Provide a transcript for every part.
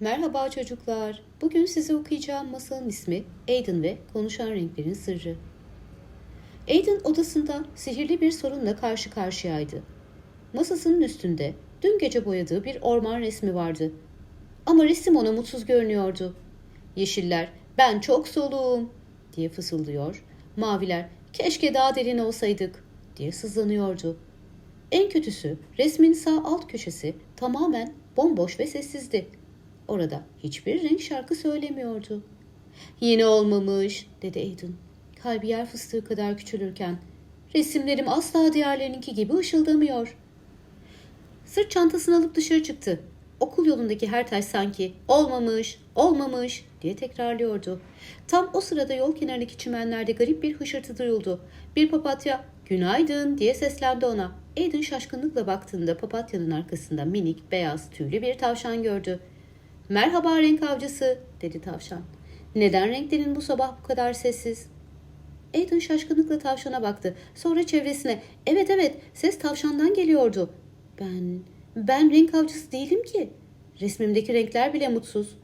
Merhaba çocuklar. Bugün size okuyacağım masalın ismi Aiden ve Konuşan Renklerin Sırrı. Aiden odasında sihirli bir sorunla karşı karşıyaydı. Masasının üstünde dün gece boyadığı bir orman resmi vardı. Ama resim ona mutsuz görünüyordu. Yeşiller ben çok soluğum diye fısıldıyor. Maviler keşke daha derin olsaydık diye sızlanıyordu. En kötüsü resmin sağ alt köşesi tamamen bomboş ve sessizdi. Orada hiçbir renk şarkı söylemiyordu. Yine olmamış dedi Aiden. Kalbi yer fıstığı kadar küçülürken. Resimlerim asla diğerlerininki gibi ışıldamıyor. Sırt çantasını alıp dışarı çıktı. Okul yolundaki her taş sanki olmamış, olmamış diye tekrarlıyordu. Tam o sırada yol kenarındaki çimenlerde garip bir hışırtı duyuldu. Bir papatya günaydın diye seslendi ona. Aiden şaşkınlıkla baktığında papatyanın arkasında minik, beyaz, tüylü bir tavşan gördü. Merhaba renk avcısı dedi tavşan. Neden renklerin bu sabah bu kadar sessiz? Aiden şaşkınlıkla tavşana baktı. Sonra çevresine. Evet evet ses tavşandan geliyordu. Ben, ben renk avcısı değilim ki. Resmimdeki renkler bile mutsuz.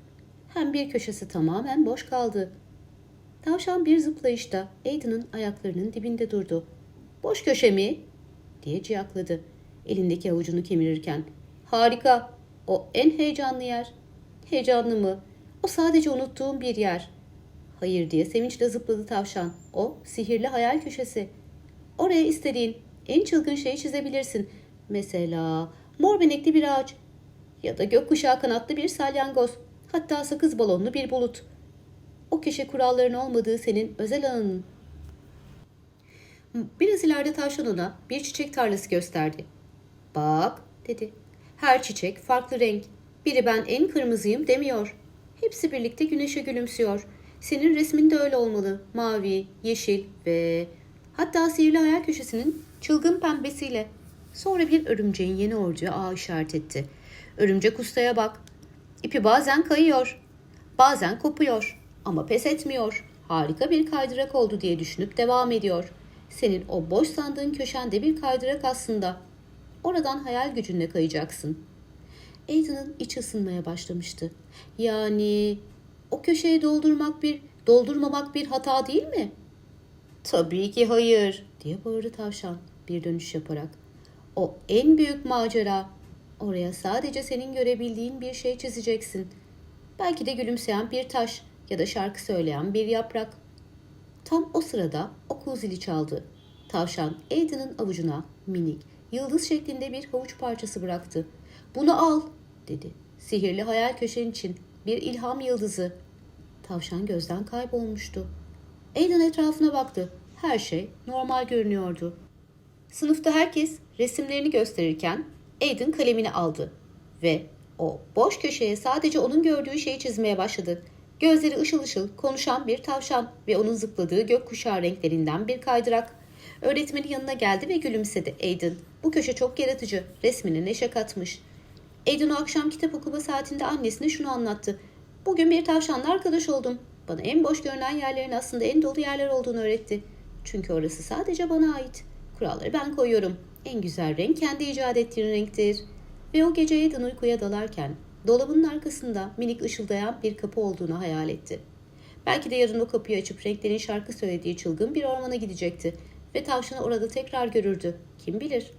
Hem bir köşesi tamamen boş kaldı. Tavşan bir zıplayışta Aiden'ın ayaklarının dibinde durdu. Boş köşe mi? diye ciyakladı. Elindeki avucunu kemirirken. Harika. O en heyecanlı yer. Heyecanlı mı? O sadece unuttuğum bir yer. Hayır diye sevinçle zıpladı tavşan. O sihirli hayal köşesi. Oraya istediğin en çılgın şeyi çizebilirsin. Mesela mor benekli bir ağaç ya da gökkuşağı kanatlı bir salyangoz. Hatta sakız balonlu bir bulut. O köşe kuralların olmadığı senin özel alanın. Biraz ileride tavşan ona bir çiçek tarlası gösterdi. Bak dedi. Her çiçek farklı renk. Biri ben en kırmızıyım demiyor. Hepsi birlikte güneşe gülümsüyor. Senin resmin de öyle olmalı. Mavi, yeşil ve hatta sihirli hayal köşesinin çılgın pembesiyle. Sonra bir örümceğin yeni orduya ağ işaret etti. Örümcek ustaya bak. İpi bazen kayıyor, bazen kopuyor ama pes etmiyor. Harika bir kaydırak oldu diye düşünüp devam ediyor. Senin o boş sandığın köşende bir kaydırak aslında. Oradan hayal gücünle kayacaksın. Aiden'ın iç ısınmaya başlamıştı. Yani o köşeyi doldurmak bir, doldurmamak bir hata değil mi? Tabii ki hayır diye bağırdı tavşan bir dönüş yaparak. O en büyük macera. Oraya sadece senin görebildiğin bir şey çizeceksin. Belki de gülümseyen bir taş ya da şarkı söyleyen bir yaprak. Tam o sırada okul zili çaldı. Tavşan Aiden'ın avucuna minik, yıldız şeklinde bir havuç parçası bıraktı. Bunu al dedi. Sihirli hayal köşen için bir ilham yıldızı. Tavşan gözden kaybolmuştu. Aiden etrafına baktı. Her şey normal görünüyordu. Sınıfta herkes resimlerini gösterirken Aiden kalemini aldı ve o boş köşeye sadece onun gördüğü şeyi çizmeye başladı. Gözleri ışıl ışıl konuşan bir tavşan ve onun zıpladığı gökkuşağı renklerinden bir kaydırak. Öğretmenin yanına geldi ve gülümsedi. Aiden, bu köşe çok yaratıcı. Resmine neşe katmış. Aiden o akşam kitap okuma saatinde annesine şunu anlattı. Bugün bir tavşanla arkadaş oldum. Bana en boş görünen yerlerin aslında en dolu yerler olduğunu öğretti. Çünkü orası sadece bana ait. Kuralları ben koyuyorum. En güzel renk kendi icat ettiğin renktir. Ve o gece Aiden uykuya dalarken dolabının arkasında minik ışıldayan bir kapı olduğunu hayal etti. Belki de yarın o kapıyı açıp renklerin şarkı söylediği çılgın bir ormana gidecekti ve tavşanı orada tekrar görürdü. Kim bilir?